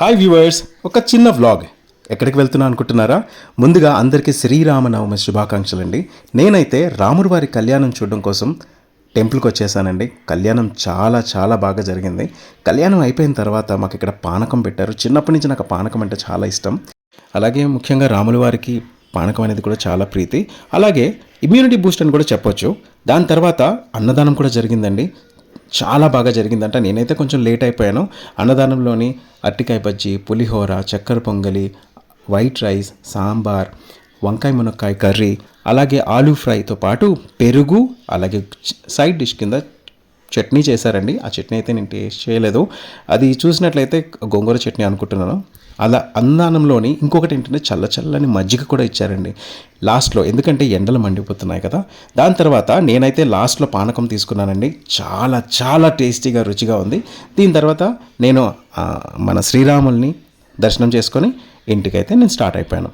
Hi viewers ఒక చిన్న vlog. ఎక్కడికి వెళ్తున్నా అనుకుంటున్నారా? ముందుగా అందరికీ శ్రీరామనవమి శుభాకాంక్షలు అండి నేనైతే రాముడి వారి కళ్యాణం చూడడం కోసం టెంపుల్కి వచ్చేసానండి. కళ్యాణం చాలా చాలా బాగా జరిగింది. కళ్యాణం అయిపోయిన తర్వాత మాకు ఇక్కడ పానకం పెట్టారు. చిన్నప్పటి నుంచి నాకు పానకం అంటే చాలా ఇష్టం. అలాగే ముఖ్యంగా రాముల వారికి పానకం అనేది కూడా చాలా ప్రీతి. అలాగే ఇమ్యూనిటీ బూస్ట్ అని కూడా చెప్పొచ్చు. దాని తర్వాత అన్నదానం కూడా జరిగిందండి. చాలా బాగా జరిగిందంట. నేనైతే కొంచెం లేట్ అయిపోయాను. అన్నదానంలోని అరటికాయ బజ్జీ పులిహోర చక్కెర పొంగలి వైట్ రైస్ సాంబార్ వంకాయ మునక్కాయ కర్రీ అలాగే ఆలూ ఫ్రైతో పాటు పెరుగు అలాగే సైడ్ డిష్ కింద చట్నీ చేశారండి. ఆ చట్నీ అయితే నేను టేస్ట్ చేయలేదు. అది చూసినట్లయితే గోంగూర చట్నీ అనుకుంటున్నాను. అలా అన్నానంలోని ఇంకొకటి ఏంటంటే చల్ల చల్లని మజ్జిగ కూడా ఇచ్చారండి. లాస్ట్లో ఎందుకంటే ఎండలు మండిపోతున్నాయి కదా. దాని తర్వాత నేనైతే లాస్ట్లో పానకం తీసుకున్నానండి. చాలా చాలా టేస్టీగా రుచిగా ఉంది. దీని తర్వాత నేను మన శ్రీరాముల్ని దర్శనం చేసుకొని ఇంటికైతే నేను స్టార్ట్ అయిపోయాను.